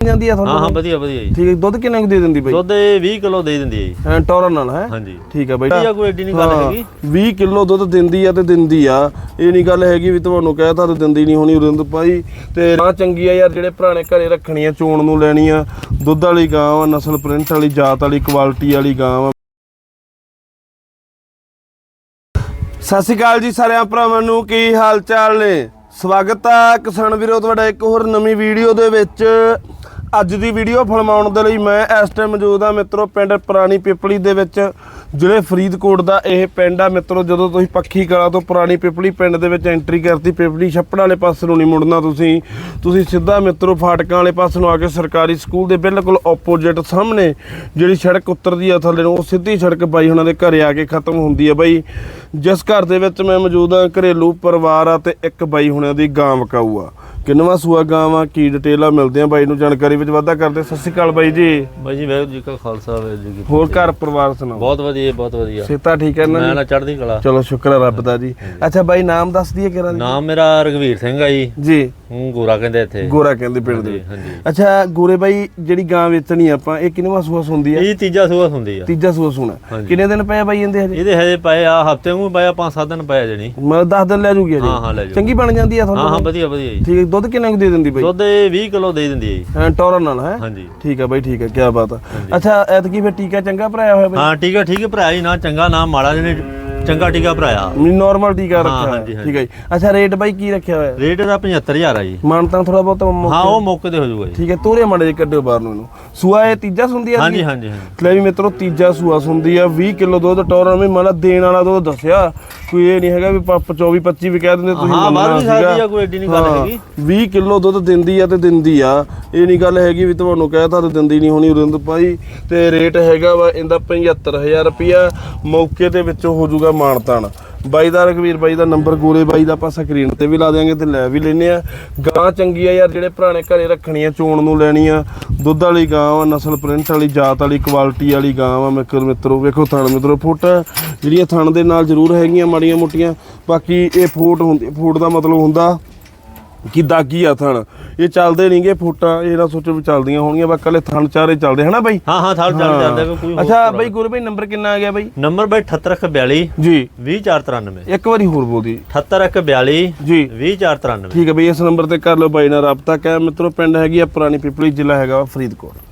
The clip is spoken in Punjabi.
ਜਾਂਦੀ ਆ ਹਾਂ ਹਾਂ ਤੁਹਾਨੂੰ ਵਧੀਆ ਵਧੀਆ ਜੀ। ਠੀਕ ਹੈ ਦੁੱਧ ਕਿੰਨਾ ਕੁ ਦੇ ਦਿੰਦੀ ਬਾਈ? ਦੁੱਧ ਇਹ 20 ਕਿਲੋ ਦੇ ਦਿੰਦੀ ਹੈ ਜੀ। ਐਂ ਟੌਰਨ ਨਾਲ ਹੈ? ਹਾਂਜੀ। ਠੀਕ ਹੈ ਬਾਈ। ਵਧੀਆ ਕੋਈ ਏਡੀ ਨਹੀਂ ਗੱਲ ਹਾਂ, ਹੈਗੀ। 20 ਕਿਲੋ ਦੁੱਧ ਦਿੰਦੀ ਆ ਤੇ ਦਿੰਦੀ ਆ। ਇਹ ਨਹੀਂ ਗੱਲ ਹੈਗੀ ਵੀ ਤੁਹਾਨੂੰ ਕਹਿਤਾ ਤੇ ਦਿੰਦੀ ਨਹੀਂ ਹੋਣੀ ਉਰਿੰਦ ਭਾਈ। ਤੇ ਨਾ ਚੰਗੀ ਆ ਯਾਰ ਜਿਹੜੇ ਪੁਰਾਣੇ ਘਰੇ ਰੱਖਣੀ ਆ ਚੋਣ ਨੂੰ ਲੈਣੀ ਆ। ਦੁੱਧ ਵਾਲੀ ਗਾਂ ਆ ਨਸਲ ਪ੍ਰਿੰਟ ਵਾਲੀ ਜਾਤ ਵਾਲੀ ਕੁਆਲਿਟੀ ਵਾਲੀ ਗਾਂ ਆ ਸਤਿ ਸ਼੍ਰੀ ਅਕਾਲ ਜੀ ਸਾਰਿਆਂ ਭਰਾਵਾਂ ਨੂੰ ਕੀ ਹਾਲ ਚਾਲ ਨੇ? ਸਵਾਗਤ ਆ ਕਿਸਾਨ ਵੀਰੋ ਤੁਹਾਡਾ ਇੱਕ ਹੋਰ ਨਵੀਂ ਵੀਡੀਓ ਦੇ ਵਿੱਚ। ਅੱਜ ਦੀ ਵੀਡੀਓ ਫਿਲਮਾਉਣ ਦੇ ਲਈ ਮੈਂ ਇਸ ਟਾਈਮ ਮੌਜੂਦ ਆ ਮਿੱਤਰੋ ਪਿੰਡ ਪੁਰਾਣੀ ਪਿਪਲੀ ਦੇ ਵਿੱਚ, ਜ਼ਿਲ੍ਹੇ ਫਰੀਦਕੋਟ ਦਾ ਇਹ ਪਿੰਡ ਆ। ਮਿੱਤਰੋ ਜਦੋਂ ਤੁਸੀਂ ਪੱਖੀ ਕਲਾ ਤੋਂ ਪੁਰਾਣੀ ਪਿਪਲੀ ਪਿੰਡ ਦੇ ਵਿੱਚ ਐਂਟਰੀ ਕਰਤੀ ਪਿਪਲੀ, ਛੱਪੜ ਵਾਲੇ ਪਾਸੇ ਨੂੰ ਨਹੀਂ ਮੁੜਨਾ ਤੁਸੀਂ ਤੁਸੀਂ ਸਿੱਧਾ ਮਿੱਤਰੋ ਫਾਟਕਾਂ ਵਾਲੇ ਪਾਸੇ ਨੂੰ ਆ ਕੇ ਸਰਕਾਰੀ ਸਕੂਲ ਦੇ ਬਿਲਕੁਲ ਆਪੋਜ਼ਿਟ ਸਾਹਮਣੇ ਜਿਹੜੀ ਸੜਕ ਉਤਰਦੀ ਆ ਥੱਲੇ ਨੂੰ, ਉਹ ਸਿੱਧੀ ਸੜਕ ਬਾਈ ਉਹਨਾਂ ਦੇ ਘਰੇ ਆ ਕੇ ਖਤਮ ਹੁੰਦੀ ਆ ਬਾਈ। ਜਿਸ ਘਰ ਦੇ ਵਿੱਚ ਮੈਂ ਮੌਜੂਦ ਆ ਘਰੇਲੂ ਪਰਿਵਾਰ ਆ ਤੇ ਇੱਕ ਬਾਈ ਹੁਣਾਂ ਦੀ ਗਾਂ ਵਕਾਊ ਆ। ਕਿੰਨਵਾਂ ਸੂਆ ਗਾਂ ਵਾ ਕੀ ਡਿਟੇਲ ਆ ਮਿਲਦੇ ਆ ਬਾਈ ਨੂੰ ਜਾਣਕਾਰੀ ਵਿੱਚ ਵਾਧਾ ਕਰਦੇ ਸਤਿ ਸ਼੍ਰੀ ਅਕਾਲ ਬਾਈ ਜੀ। ਬਾਈ ਜੀ ਵਾਹਿਗੁਰੂ ਜੀ ਕਾ ਖਾਲਸਾ ਵਾਹਿਗੁਰੂ ਜੀ ਕੀ ਹੋਰ ਘਰ ਪਰਿਵਾਰ ਸੁਣਾਓ? ਬਹੁਤ ਵਧੀਆ ਬਹੁਤ ਵਧੀਆ। ਸੇਤਾ ਠੀਕ ਹੈ ਨਾ ਮੈਂ? ਨਾ ਚੜ੍ਹਦੀ ਕਲਾ। ਚਲੋ ਸ਼ੁਕਰ ਹੈ ਰੱਬ ਦਾ ਜੀ। ਅੱਛਾ ਬਾਈ ਨਾਮ ਦੱਸ ਦਈਏ ਕਿਹੜਾ ਨਾਮ ਮੇਰਾ ਰਗਵੀਰ ਸਿੰਘ ਆ ਜੀ। ਜੀ। ਹੂੰ ਗੋਰਾ ਕਹਿੰਦੇ ਇੱਥੇ। ਗੋਰਾ ਕਹਿੰਦੇ ਪਿੰਡ ਦੇ। ਹਾਂਜੀ ਅੱਛਾ ਗੋਰੇ ਬਾਈ ਜਿਹੜੀ ਗਾਂ ਵੇਚਣੀ ਆਪਾਂ ਇਹ ਕਿੰਨਵਾਂ ਸੂਆ ਸੁੰਦੀ ਆ? ਇਹ ਤੀਜਾ ਸੂਆ ਹੁੰਦੀ ਆ। ਤੀਜਾ ਸੂਆ ਸੁਣਾ। ਕਿੰਨੇ ਦਿਨ ਪਏ ਆ ਬਾਈ ਇਹਦੇ ਹਜੇ? ਇਹਦੇ ਹਜੇ ਪਏ ਆ ਹਫ਼ਤੇ ਨੂੰ ਪਏ ਆ ਪੰਜ ਸੱਤ ਦਿਨ ਪਏ ਆ ਜਣੀ। ਮੈਂ 10 ਦਿਨ ਲੈ ਜੂਗੀ ਹਜੇ? ਹਾਂ ਹਾਂ ਲੈ ਜਾਓ ਚੰਗੀ ਬਣ ਜਾਂਦੀ ਆ ਹਾਂ ਹਾਂ ਤੁਹਾਨੂੰ? ਵਧੀਆ ਵਧੀਆ ਜੀ। ਠੀਕ ਹੈ ਦੁੱਧ ਕਿੰਨਾ ਕੁ ਦੇ ਦਿੰਦੀ ਬਾਈ? ਦੁੱਧ ਇਹ 20 ਕਿਲੋ ਦੇ ਦਿੰਦੀ ਹੈ ਜੀ। ਟੌਰਨ ਨਾਲ ਹੈ? ਹਾਂਜੀ। ਠੀਕ ਹੈ ਬਾਈ ਠੀਕ ਹੈ ਕੀ ਬਾਤ ਆ। ਅੱਛਾ ਐਤਕੀ ਫਿਰ ਟੀਕਾ ਚੰਗਾ ਭਰਾਇਆ ਹੋਇਆ ਬਾਈ? ਹਾਂ ਹੈ ਠੀਕ ਹੈ ਭਰਾ ਜੀ ਨਾ ਚੰਗਾ ਨਾ ਮਾੜਾ ਜਿਹਨੇ ਚੰਗਾ ਟੀਕਾ ਭਰਾਇਆ। ਮੈਨੂੰ ਨਾਰਮਲ ਟੀਕਾ ਰੱਖਿਆ ਹੋਇਆ। ਹਾਂਜੀ। ਠੀਕ ਹੈ ਜੀ। ਅੱਛਾ ਰੇਟ ਬਾਈ ਕੀ ਰੱਖਿਆ ਹੋਇਆ? ਰੇਟ ਇਹਦਾ 75000 ਆ ਜੀ। ਮਾਨਤਾ ਥੋੜਾ ਬਹੁਤ ਮੌਕੇ- ਹਾਂ ਉਹ ਮੌਕੇ ਤੇ ਹੋ ਜਾਊਗਾ ਜੀ। ਠੀਕ ਹੈ ਤੋਰੇ ਮਾੜੇ ਜਿਹੇ ਕੱਢਿਓ ਬਾਹਰ ਨੂੰ ਇਹਨੂੰ। ਸੂਆ ਇਹ ਤੀਜਾ ਸੁੰਦੀ ਆ ਹਾਂਜੀ ਹਾਂਜੀ ਹਾਂਜੀ। ਲੈ ਵੀ ਮਿੱਤਰੋ ਤੀਜਾ ਸੂਆ ਸੁੰਦੀ ਆ। 20 ਕਿਲੋ ਦੁੱਧ ਟੌਰਨ ਵੀ ਮਤਲਬ ਦੇਣ ਵਾਲਾ ਦੁੱਧ ਦੱਸਿਆ। ਕੋਈ ਇਹ ਨਹੀਂ ਹੈਗਾ ਵੀ 24 25 ਵੀ ਕਹਿ ਦਿੰਦੇ ਤੁਸੀਂ ਹਾਂ, ਮੰਨਣਾ ਵੀ ਸਕਦੀ ਸੀਗਾ। ਆ, ਕੋਈ ਏਡੀ ਨਹੀਂ ਗੱਲ ਹਾਂ, ਹੈਗੀ। 20 ਕਿਲੋ ਦੁੱਧ ਦਿੰਦੀ ਆ ਤੇ ਦਿੰਦੀ ਆ। ਇਹ ਨਹੀਂ ਗੱਲ ਹੈਗੀ ਵੀ ਤੁਹਾਨੂੰ ਕਹਿਤਾ ਤੇ ਦਿੰਦੀ ਨਹੀਂ ਹੋਣੀ ਉਰਿੰਦ ਭਾਈ। ਤੇ ਰੇਟ ਹੈਗਾ ਵਾ ਇਹਦਾ 75000 ਰੁਪਿਆ ਮੌਕੇ ਦੇ ਵਿੱਚ ਹੋ ਜਾਊਗਾ ਮਾਨਤਾਨ ਬਾਈ ਦਾ ਰਘਵੀਰ ਬਾਈ ਦਾ ਨੰਬਰ ਗੋਰੇ ਬਾਈ ਦਾ ਆਪਾਂ ਸਕਰੀਨ ਤੇ ਵੀ ਲਾ ਦਿਆਂਗੇ ਤੇ ਲੈ ਵੀ ਲੈਨੇ ਆ। ਗਾਂ ਚੰਗੀ ਆ ਯਾਰ, ਜਿਹੜੇ ਪੁਰਾਣੇ ਘਰੇ ਰੱਖਣੀ ਆ, ਚੋਣ ਨੂੰ ਲੈਣੀ ਆ। ਦੁੱਧ ਵਾਲੀ ਗਾਂ ਆ ਨਸਲ ਪ੍ਰਿੰਟ ਵਾਲੀ, ਜਾਤ ਵਾਲੀ ਕੁਆਲਿਟੀ ਵਾਲੀ ਗਾਂ ਆ ਮਿੱਤਰ ਮਿੱਤਰੋ, ਵੇਖੋ ਥਣ ਮਿੱਤਰੋ, ਫੁੱਟ ਜਿਹੜੀਆਂ ਥਣ ਦੇ ਨਾਲ ਜ਼ਰੂਰ ਹੈਗੀਆਂ ਮਾੜੀਆਂ ਮੋਟੀਆਂ। ਬਾਕੀ ਇਹ ਫੋਟ ਹੁੰਦੀ ਫੋਟ ਦਾ ਮਤਲਬ ਹੁੰਦਾ ਕਿ ਦਾਗੀ ਆ ਥਣ। ਇਹ ਚੱਲਦੇ ਨਹੀਂਗੇ ਫੋਟਾਂ ਇਹ ਨਾ ਸੋਚੋ ਵੀ ਚੱਲਦੀਆਂ ਹੋਣਗੀਆਂ ਬਸ ਕੱਲੇ ਥਣ ਚਾਰੇ ਚੱਲਦੇ ਹਨਾ ਬਾਈ? ਹਾਂ ਹਾਂ ਥਾਲ ਚੱਲ ਜਾਂਦਾ ਵਾ, ਕੋਈ ਹੋਰ ਅੱਛਾ ਬਾਈ ਗੁਰੂ ਬਾਈ ਨੰਬਰ ਕਿੰਨਾ ਆ ਗਿਆ ਬਾਈ? ਨੰਬਰ ਬਾਈ 7842 ਜੀ। 20493 ਇੱਕ ਵਾਰੀ ਹੋਰ ਬੋਲ ਦੀ। 7842 ਜੀ। 20493 ਠੀਕ ਹੈ ਬਈ ਇਸ ਨੰਬਰ ਤੇ ਕਰ ਲਓ ਬਾਈ ਨਾਲ ਰਾਬਤਾ। ਕਾਇਮ ਮਿੱਤਰੋ ਪਿੰਡ ਹੈਗੀ ਆ ਪੁਰਾਣੀ ਪਿਪਲੀ ਜ਼ਿਲ੍ਹਾ ਹੈਗਾ ਵਾ ਫਰੀਦਕੋਟ।